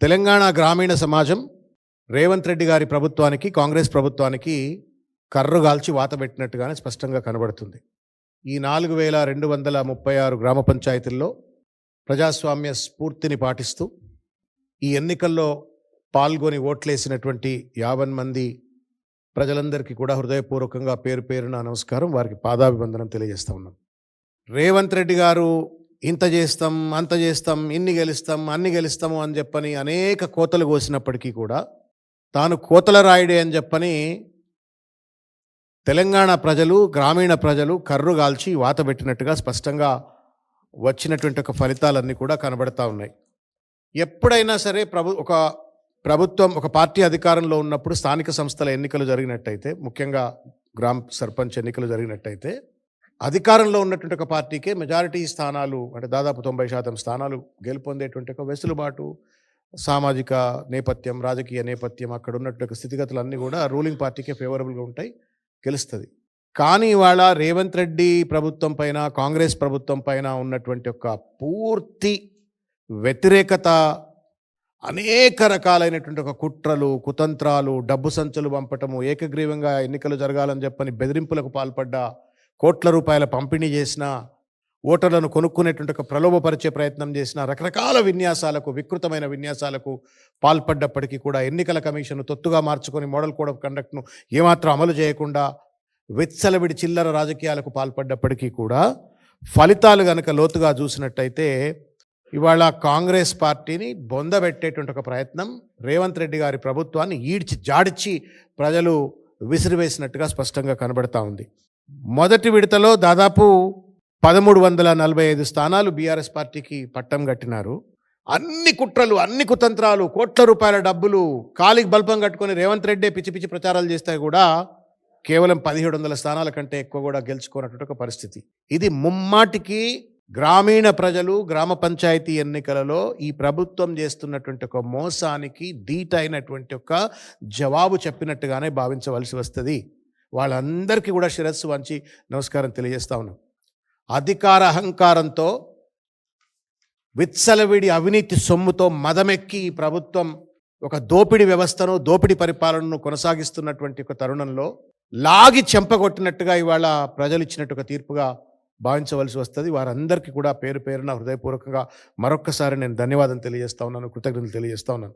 తెలంగాణ గ్రామీణ సమాజం రేవంత్ రెడ్డి గారి ప్రభుత్వానికి కాంగ్రెస్ ప్రభుత్వానికి కర్రుగాల్చి వాత పెట్టినట్టుగానే స్పష్టంగా కనబడుతుంది. ఈ నాలుగు వేల రెండు వందల ముప్పై ఆరు గ్రామ పంచాయతీల్లో ప్రజాస్వామ్య స్ఫూర్తిని పాటిస్తూ ఈ ఎన్నికల్లో పాల్గొని ఓట్లేసినటువంటి యావన్ మంది ప్రజలందరికీ కూడా హృదయపూర్వకంగా పేరు పేరున నమస్కారం. వారికి పాదాభివందనం తెలియజేస్తా ఉన్నాం. రేవంత్ రెడ్డి గారు ఇంత చేస్తాం అంత చేస్తాం ఇన్ని గెలుస్తాం అన్ని గెలుస్తాము అని చెప్పని అనేక కోతలు కోసినప్పటికీ కూడా తాను కోతల రాయుడే అని చెప్పని తెలంగాణ ప్రజలు గ్రామీణ ప్రజలు కర్రు గాల్చి వాత పెట్టినట్టుగా స్పష్టంగా వచ్చినటువంటి ఒక ఫలితాలన్నీ కూడా కనబడతా ఉన్నాయి. ఎప్పుడైనా సరే ప్రభు ఒక ప్రభుత్వం ఒక పార్టీ అధికారంలో ఉన్నప్పుడు స్థానిక సంస్థల ఎన్నికలు జరిగినట్టయితే ముఖ్యంగా గ్రామ సర్పంచ్ ఎన్నికలు జరిగినట్టయితే అధికారంలో ఉన్నటువంటి ఒక పార్టీకే మెజారిటీ స్థానాలు అంటే దాదాపు తొంభై శాతం స్థానాలు గెలుపొందేటువంటి ఒక వెసులుబాటు సామాజిక నేపథ్యం రాజకీయ నేపథ్యం అక్కడ ఉన్నటువంటి స్థితిగతులు అన్నీ కూడా రూలింగ్ పార్టీకే ఫేవరబుల్గా ఉంటాయి గెలుస్తుంది. కానీ ఇవాళ రేవంత్ రెడ్డి ప్రభుత్వం పైన కాంగ్రెస్ ప్రభుత్వం పైన ఉన్నటువంటి ఒక పూర్తి వ్యతిరేకత అనేక రకాలైనటువంటి ఒక కుట్రలు కుతంత్రాలు డబ్బు సంచులు పంపటము ఏకగ్రీవంగా ఎన్నికలు జరగాలని చెప్పని బెదిరింపులకు పాల్పడ్డ కోట్ల రూపాయల పంపిణీ చేసిన ఓటర్లను కొనుక్కునేటువంటి ఒక ప్రలోభపరిచే ప్రయత్నం చేసిన రకరకాల విన్యాసాలకు వికృతమైన విన్యాసాలకు పాల్పడ్డప్పటికీ కూడా ఎన్నికల కమిషన్ తొత్తుగా మార్చుకొని మోడల్ కోడ్ ఆఫ్ కండక్ట్ను ఏమాత్రం అమలు చేయకుండా వెచ్చలవిడి చిల్లర రాజకీయాలకు పాల్పడ్డప్పటికీ కూడా ఫలితాలు గనక లోతుగా చూసినట్టయితే ఇవాళ కాంగ్రెస్ పార్టీని బొందబెట్టేటువంటి ఒక ప్రయత్నం రేవంత్ రెడ్డి గారి ప్రభుత్వాన్ని ఈడ్చి జాడిచి ప్రజలు విసిరివేసినట్టుగా స్పష్టంగా కనబడతా ఉంది. మొదటి విడతలో దాదాపు పదమూడు వందల నలభై ఐదు స్థానాలు బీఆర్ఎస్ పార్టీకి పట్టం కట్టినారు. అన్ని కుట్రలు అన్ని కుతంత్రాలు కోట్ల రూపాయల డబ్బులు కాలికి బల్పం కట్టుకొని రేవంత్ రెడ్డే పిచ్చి పిచ్చి ప్రచారాలు చేస్తే కూడా కేవలం పదిహేడు వందల స్థానాల కంటే ఎక్కువ కూడా గెలుచుకున్నటువంటి ఒక పరిస్థితి. ఇది ముమ్మాటికి గ్రామీణ ప్రజలు గ్రామ పంచాయతీ ఎన్నికలలో ఈ ప్రభుత్వం చేస్తున్నటువంటి ఒక మోసానికి ధీటైనటువంటి ఒక జవాబు చెప్పినట్టుగానే భావించవలసి వస్తుంది. వాళ్ళందరికీ కూడా శిరస్సు వంచి నమస్కారం తెలియజేస్తా ఉన్నాం. అధికార అహంకారంతో విత్సలవిడి అవినీతి సొమ్ముతో మదమెక్కి ఈ ప్రభుత్వం ఒక దోపిడి వ్యవస్థను దోపిడి పరిపాలనను కొనసాగిస్తున్నటువంటి ఒక తరుణంలో లాగి చెంపగొట్టినట్టుగా ఇవాళ ప్రజలు ఇచ్చినట్టు ఒక తీర్పుగా భావించవలసి వస్తుంది. వారందరికీ కూడా పేరు పేరున హృదయపూర్వకంగా మరొక్కసారి నేను ధన్యవాదం తెలియజేస్తా ఉన్నాను కృతజ్ఞతలు తెలియజేస్తా ఉన్నాను.